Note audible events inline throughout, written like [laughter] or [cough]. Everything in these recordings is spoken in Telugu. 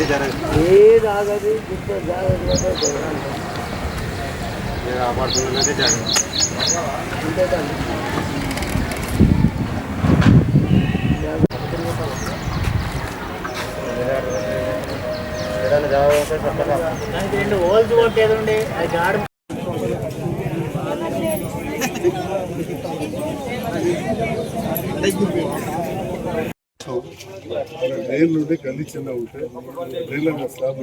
అన్ని జరగదు. ఏది ఆగదు గుర్తు జాగ్రత్తగా జరగాలి. కాపాడుతున్నదే జరగదు. అంతే కానీ ఏదైనా జాగ్రత్త చెప్పగా దానికి రెండు హోల్స్ కొట్టేది ఉండే అది గాడి. రైలు ఉంటే గల్లీ చిన్న ఉంటే రైలు అన్న స్లాబ్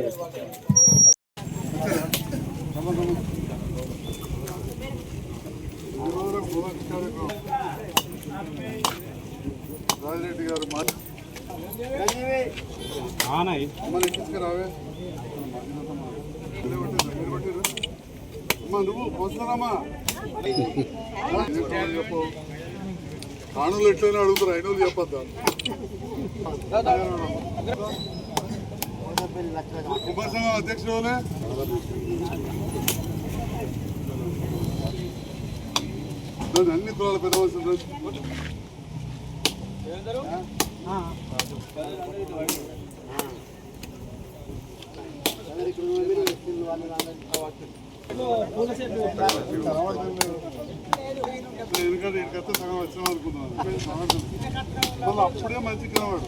రాజిరెడ్డి గారు మాట అమ్మని తీసుకురావే? అమ్మా నువ్వు పోస్తున్నారమ్మా. [laughs] చెప్పు కాణులు ఎట్లయినా అడుగుతారు అయిన వాళ్ళు చెప్పొద్దా? కుమార్ సంఘం అధ్యక్షుడు ఎవరే? దాన్ని అన్ని కులాలు పెద్దవలసిన రోజు ఎందుకంటే ఇక్కడికి సగం వచ్చిన అనుకున్నాను మళ్ళీ అప్పుడే మంచి కనవాడు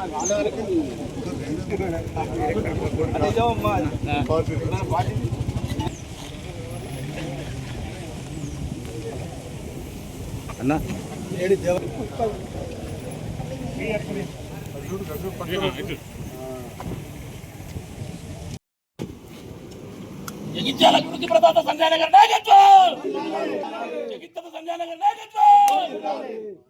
రాలేదా జగిత్యాల గురించి ప్రతాత సంజయ్ నగర్ నాయకత్వం జగిత్యాల సంజయ్ నగర్ నాయకత్వం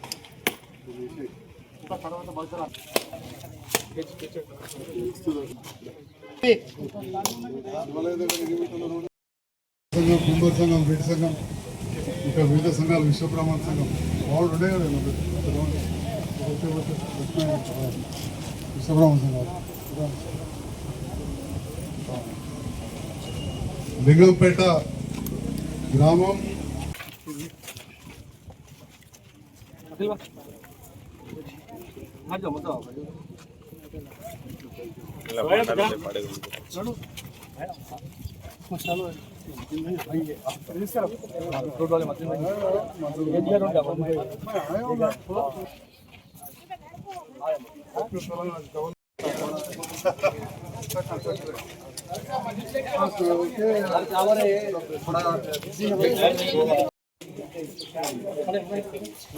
సంఘం కుంభర్ సంఘం రెడ్డి సంఘం ఇంకా వివిధ సంఘాలు విశ్వబ్రహ్మణ సంఘం వాళ్ళు ఉండే కదా విశ్వబ్రహ్మణ సంఘాలు. లింగంపేట గ్రామం.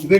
ఇదే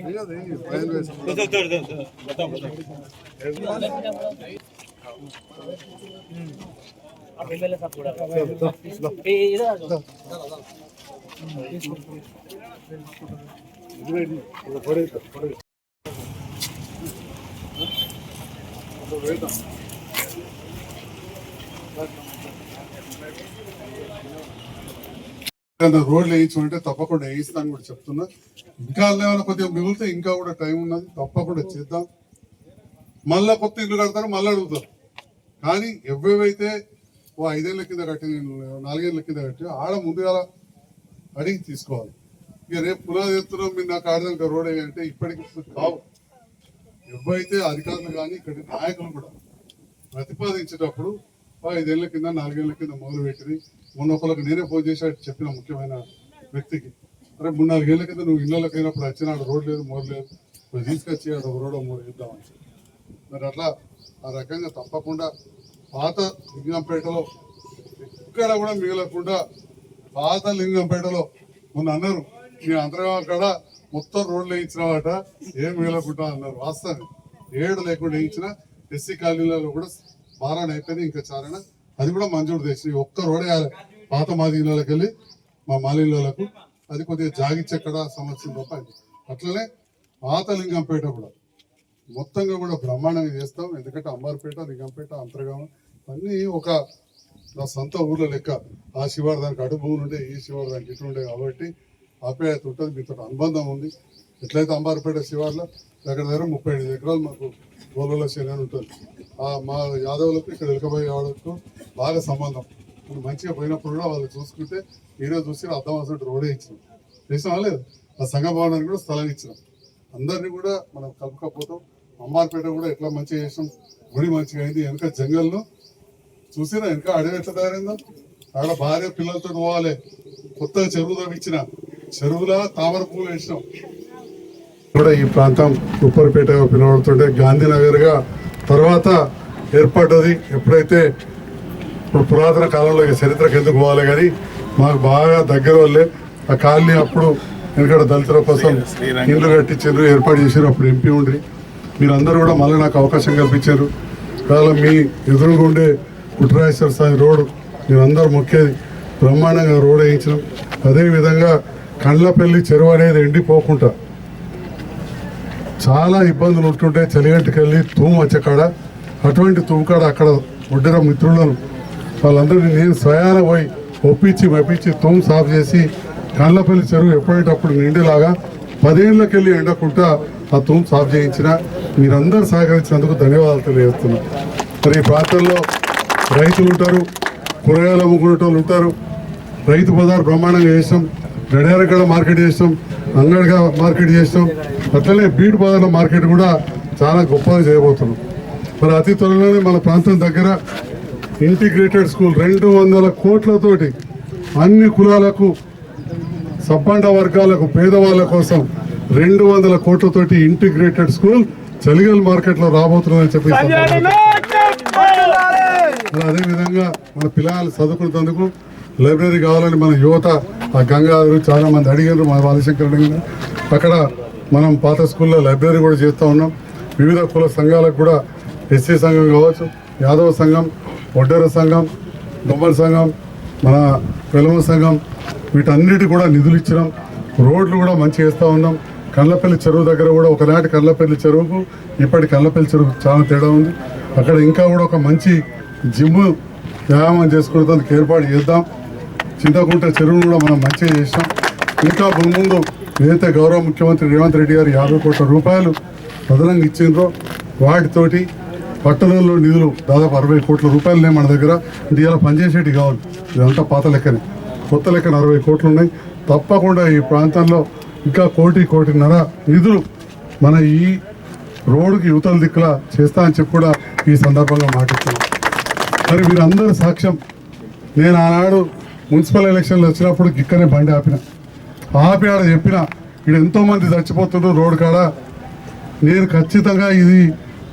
ఇది ఫైల్ వేసుకో. ఎమ్మెల్యే సాబ్ కూడా ఏ, ఇదో అదో. ఏదైనా రోడ్లు వేయించమంటే తప్పకుండా వేయిస్తాను కూడా చెప్తున్నా. ఇంకా ఏమైనా కొద్దిగా మిగిలితే ఇంకా కూడా టైం ఉన్నది. తప్పకుండా చేద్దాం. మళ్ళా కొత్త ఇల్లు కడతారు మళ్ళీ అడుగుతారు. కానీ ఎవైతే ఓ ఐదేళ్ళ కింద కట్టి నాలుగేళ్ళ కింద కట్టి ఆడ ముందుగా అడిగి తీసుకోవాలి. ఇక రేపు పునాది ఎత్తున్నాం మీరు నాకు ఆడదానికి రోడ్ అంటే ఇప్పటికి కావు. ఎవరైతే అధికారులు కానీ ఇక్కడి నాయకులు కూడా ప్రతిపాదించేటప్పుడు ఐదేళ్ళ కింద నాలుగేళ్ళ కింద మొదలు పెట్టింది మొన్న ఒకరికి నేనే ఫోన్ చేసి అటు చెప్పిన ముఖ్యమైన వ్యక్తికి. అరే మూడు నాలుగేళ్ళ కింద నువ్వు ఇళ్ళకి అయినప్పుడు ఆడ రోడ్ లేదు మోర్ లేదు. ఇప్పుడు తీసుకొచ్చి ఆడ ఒక రోడ్ మూడు ఇద్దామని చెప్పి. మరి అట్లా ఆ రకంగా తప్పకుండా పాత లింగంపేటలో ఎక్కడ కూడా మిగలకుండా పాత లింగంపేటలో మొన్న అన్నారు. మీ అందరం కాడ మొత్తం రోడ్లు వేయించినవాట ఏం మిగలకుండా అన్నారు. వాస్తవం. ఏడు లేకుండా వేయించిన ఎస్సీ కాలనీలలో కూడా మారాన్ అయిపోయింది. ఇంకా చారణ అది కూడా మంజూరు తెచ్చి ఒక్క రోడ్ వేయాలి పాత మాదిలోకి వెళ్ళి మా మాలిళ్ళకు అది కొద్దిగా జాగిచ్చెక్కడ సమస్య తప్ప అట్లనే పాత లింగంపేట కూడా. మొత్తంగా కూడా బ్రహ్మాండంగా చేస్తాం. ఎందుకంటే అంబార్పేట లింగంపేట అంతర్గామ అన్నీ ఒక నా సొంత ఊర్ల లెక్క. ఆ శివారు దానికి అడుగు ఉండే ఈ శివార్దానికి ఇటు ఉండే కాబట్టి ఆప్యాయత ఉంటుంది. మీతో అనుబంధం ఉంది. ఎట్లయితే అంబార్పేట శివార్లో దగ్గర దగ్గర ముప్పై ఐదు ఎకరాలు మాకు గోలలో శని ఉంటుంది. మా యాదవులకు ఇక్కడ ఎలకబోయే వాళ్ళకు బాగా సంబంధం. మనం మంచిగా పోయినప్పుడు కూడా వాళ్ళు చూసుకుంటే ఈరోజు చూసి అర్థం అసలు రోడే ఇచ్చినాం చేసామా లేదు ఆ సంఘ భవనానికి కూడా స్థలం ఇచ్చినాం అందరినీ కూడా మనం కలుపుకపోతాం అమ్మార్పేట కూడా ఎట్లా మంచిగా చేసాం గుడి మంచిగా అయింది. వెనక జంగల్లో. చూసినా వెనక అడవి ఎట్లా తయారైందో. అక్కడ భార్య పిల్లలతో పోవాలి. కొత్తగా చెరువు తవ్వించిన చెరువులా తామర పువ్వులు వేసినాం. కూడా ఈ ప్రాంతం ఉప్పరిపేటగా పిలువడుతుంటే గాంధీనగర్గా తర్వాత ఏర్పడ్డది. ఎప్పుడైతే ఇప్పుడు పురాతన కాలంలో చరిత్రకు ఎందుకు పోవాలి కానీ మాకు బాగా దగ్గర వాళ్ళే. ఆ కాలనీ అప్పుడు ఎందుకంటే దళితుల కోసం ఇల్లు కట్టించారు ఏర్పాటు చేశారు అప్పుడు ఎంపీ ఉండి మీరందరూ కూడా మళ్ళీ నాకు అవకాశం కల్పించారు. కాలం మీ ఎదురుగా ఉండే కుట్రాయేశ్వర స్వామి రోడ్డు మీరందరూ మొక్కేది. బ్రహ్మాండంగా రోడ్ వేయించడం అదేవిధంగా కండ్లపల్లి చెరువు అనేది ఎండిపోకుండా చాలా ఇబ్బందులు ఉంటుంటే చలిగంటికి తూము వచ్చేకాడ అటువంటి తూముకాడ అక్కడ ఒడ్డిన మిత్రులను వాళ్ళందరినీ నేను స్వయాన పోయి ఒప్పించి మెప్పించి తూము సాఫ్ చేసి కండ్లపల్లి చెరువు ఎప్పుడేటప్పుడు నిండేలాగా పదేళ్ళకి వెళ్ళి ఎండకుండా ఆ తూము సాఫ్ చేయించిన మీరందరూ సహకరించినందుకు ధన్యవాదాలు తెలియజేస్తున్నాను మరి ఈ ప్రాంతంలో రైతులు ఉంటారు కూరగాయలు అమ్ముకునే వాళ్ళు ఉంటారు రైతు బజార్ బ్రహ్మాండంగా చేసాం గడియారగడ మార్కెట్ చేసాం అంగడిగా మార్కెట్ చేసాం అట్లనే బీట్ బజార్ల మార్కెట్ కూడా చాలా గొప్పగా చేయబోతున్నాం. మరి అతి త్వరలోనే మన ప్రాంతం దగ్గర ఇంటిగ్రేటెడ్ స్కూల్ రెండు వందల కోట్లతోటి అన్ని కులాలకు సబ్బండ వర్గాలకు పేదవాళ్ళ కోసం రెండు వందల కోట్లతోటి ఇంటిగ్రేటెడ్ స్కూల్ చలిగల్ మార్కెట్లో రాబోతుందని చెప్పి మరి అదే విధంగా మన పిల్లలు చదువుకునేందుకు లైబ్రరీ కావాలని మన యువత ఆ గంగాధరు చాలా మంది అడిగారు మా బాలశంకర్ అడిగారు. అక్కడ మనం పాత స్కూల్లో లైబ్రరీ కూడా చేస్తూ ఉన్నాం. వివిధ కుల సంఘాలకు కూడా ఎస్సీ సంఘం కావచ్చు యాదవ సంఘం ఒడ్డెర సంఘం దొమ్మల సంఘం మన వెలమ సంఘం వీటన్నిటి కూడా నిధులు ఇచ్చినాం. రోడ్లు కూడా మంచిగా వేస్తూ ఉన్నాం. కళ్ళపల్లి చెరువు దగ్గర కూడా ఒకనాటి కళ్ళపల్లి చెరువుకు ఇప్పటి కళ్ళపల్లి చెరువు చాలా తేడా ఉంది. అక్కడ ఇంకా కూడా ఒక మంచి జిమ్ వ్యాయామం చేసుకునేందుకు ఏర్పాటు చేద్దాం. చింతకుంట చెరువును కూడా మనం మంచిగా చేసినాం. ఇంకా ముందు ఏదైతే గౌరవ ముఖ్యమంత్రి రేవంత్ రెడ్డి గారు యాభై కోట్ల రూపాయలు అదనంగా ఇచ్చిండ్రో వాటితోటి పట్టణంలో నిధులు దాదాపు అరవై కోట్ల రూపాయలునే మన దగ్గర. అంటే ఇలా పనిచేసేటి కావాలి. ఇదంతా పాత లెక్కనే. కొత్త లెక్కన అరవై కోట్లు ఉన్నాయి. తప్పకుండా ఈ ప్రాంతంలో ఇంకా కోటి కోటిన్నర నిధులు మన ఈ రోడ్డుకి యువతల దిక్కులా చేస్తా అని చెప్పి కూడా ఈ సందర్భంగా మాట్లాడుతున్నాం మరి మీరందరూ సాక్ష్యం నేను ఆనాడు మున్సిపల్ ఎలక్షన్లు వచ్చినప్పుడు గిక్కనే బండి ఆపిన. ఆపి ఆడ చెప్పిన ఇక్కడ ఎంతోమంది చచ్చిపోతుండ్రు చచ్చిపోతున్నారు కాడ. నేను ఖచ్చితంగా ఇది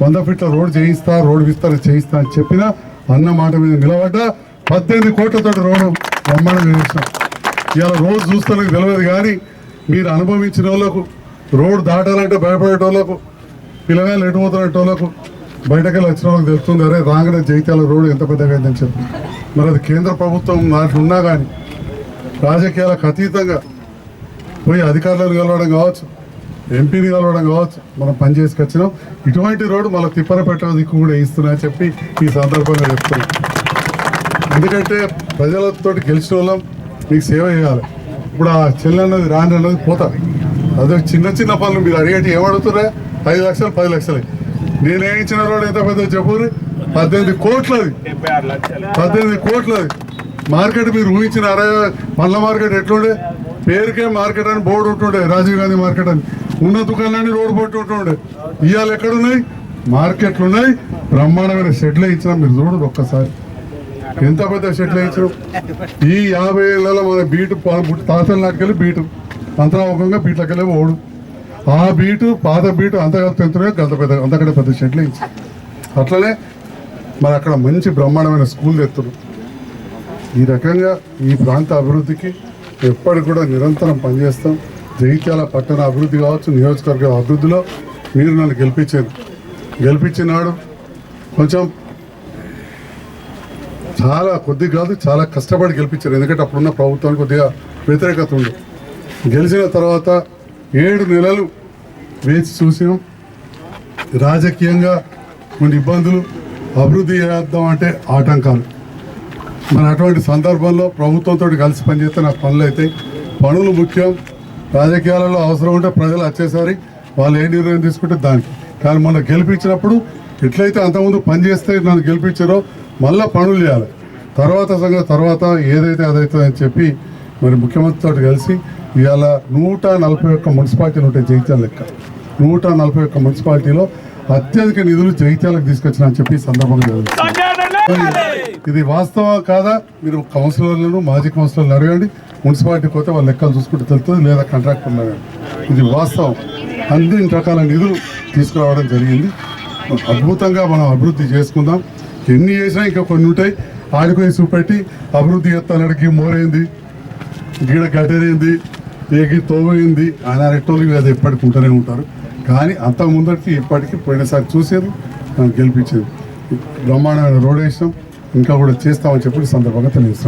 వంద ఫీట్ల రోడ్ చేయిస్తా రోడ్ విస్తరణ చేయిస్తా అని చెప్పిన అన్న మాట మీద నిలబడ్డా. పద్దెనిమిది కోట్లతో రోడ్డు బ్రహ్మాండం చేసిన. ఇలా రోజు చూస్తానికి తెలియదు కానీ మీరు అనుభవించిన వాళ్ళకు రోడ్ దాటాలంటే భయపడేటోళ్ళకు పిల్లగాయలు ఎటుపోతున్నట్టు వాళ్ళకు బయటకెళ్ళి వచ్చిన వాళ్ళకి తెలుస్తుంది అరే రాగానే జైత్యాల రోడ్డు ఎంత పెద్దగా అయిందని చెప్పి. మరి అది కేంద్ర ప్రభుత్వం దాంట్లో ఉన్నా కానీ రాజకీయాలకు అతీతంగా పోయి అధికారులను కలవడం కావచ్చు ఎంపీని కలవడం కావచ్చు మనం పని చేసుకొచ్చినాం ఇటువంటి రోడ్డు మళ్ళీ తిప్పనపెట్ట దిక్కు కూడా ఇస్తున్నా చెప్పి ఈ సందర్భంగా చెప్తున్నాం. ఎందుకంటే ప్రజలతో గెలిచిన వాళ్ళం మీకు సేవ చేయాలి. ఇప్పుడు ఆ చెల్లి అన్నది రాని అన్నది పోతారు. అదే చిన్న చిన్న పనులు మీరు అడిగేటి ఏమడుగుతున్నా ఐదు లక్షలు పది లక్షలు. నేనే ఇచ్చిన రోడ్డు ఎంత పెద్ద చెప్పురు? పద్దెనిమిది కోట్లది. పద్దెనిమిది కోట్లది. మార్కెట్ మీరు ఊహించిన అరవై పండ్ల మార్కెట్ ఎట్లుండే? పేరుకే మార్కెట్ అని బోర్డు ఉంటుండే రాజీవ్ గాంధీ మార్కెట్ అని. ఉన్న దుకాణాన్ని రోడ్డు పట్టి ఉంటుండే. ఇవాళ ఎక్కడున్నాయి? మార్కెట్లు ఉన్నాయి. బ్రహ్మాండమైన షెడ్లే ఇచ్చినా మీరు చూడండి ఒక్కసారి. ఎంత పెద్ద షెడ్లు ఇచ్చారు ఈ యాభై ఏళ్ళలో మన బీటు తాతల నాటికెళ్ళి బీటు. అంతరాముఖంగా బీట్లకెళ్ళి ఓడు. ఆ బీటు పాత బీటు అంతగా తెంతునే గంత పెద్ద అంతకంటే పెద్ద షెడ్లు ఇచ్చారు అట్లనే మరి అక్కడ మంచి బ్రహ్మాండమైన స్కూల్ తెస్తున్నారు ఈ రకంగా ఈ ప్రాంత అభివృద్ధికి ఎప్పటికి కూడా నిరంతరం పనిచేస్తాం. జగిత్యాల పట్టణ అభివృద్ధి కావచ్చు నియోజకవర్గ అభివృద్ధిలో మీరు నన్ను గెలిపించారు. గెలిపించినాడు కొంచెం చాలా కొద్ది కాదు చాలా కష్టపడి గెలిపించారు. ఎందుకంటే అప్పుడున్న ప్రభుత్వానికి కొద్దిగా వ్యతిరేకత ఉంది గెలిచిన తర్వాత ఏడు నెలలు వేచి చూసినాం రాజకీయంగా కొన్ని ఇబ్బందులు అభివృద్ధి చేద్దాం అంటే ఆటంకాలు. మరి అటువంటి సందర్భంలో ప్రభుత్వంతో కలిసి పనిచేస్తే నాకు పనులు అవుతాయి పనులు ముఖ్యం. రాజకీయాలలో అవసరం ఉంటే ప్రజలు వచ్చేసరి వాళ్ళు ఏ నిర్ణయం తీసుకుంటే దానికి. కానీ మొన్న గెలిపించినప్పుడు ఎట్లయితే అంతకుముందు పని చేస్తే నన్ను గెలిపించారో మళ్ళీ పనులు చేయాలి. తర్వాత సంగతి తర్వాత ఏదైతే అదైతుందని చెప్పి మరి ముఖ్యమంత్రితో కలిసి ఇవాళ నూట నలభై ఒక్క మున్సిపాలిటీలు ఉంటాయి జగిత్యాల లెక్క. నూట నలభై ఒక్క మున్సిపాలిటీలో అత్యధిక నిధులు జగిత్యాలకు తీసుకొచ్చిన అని చెప్పి సందర్భంగా ఇది వాస్తవం కాదా? మీరు కౌన్సిలర్లను మాజీ కౌన్సిలర్లు అడగండి. మున్సిపాలిటీ పోతే వాళ్ళ లెక్కలు చూసుకుంటే తెలుస్తుంది లేదా కాంట్రాక్టర్లు అడగండి ఇది వాస్తవం. అన్ని రకాల నిధులు తీసుకురావడం జరిగింది. అద్భుతంగా మనం అభివృద్ధి చేసుకుందాం. ఎన్ని చేసినా ఇంకా కొన్ని ఉంటాయి. ఆడిపోయి చూపెట్టి అభివృద్ధి చేస్తానడికి మోరైంది. గీడ గటరైంది. ఏకి తోవైంది. ఆయన రెట్టోళ్ళు అది ఎప్పటికి ఉంటూనే ఉంటారు. కానీ అంత ముందరికి ఇప్పటికి పోయినసారి చూసేది మనం గెలిపించేది. బ్రహ్మాండమైన రోడ్ వేసినాం ఇంకా కూడా చేస్తామని చెప్పి సందర్భంగా తెలియజేస్తాం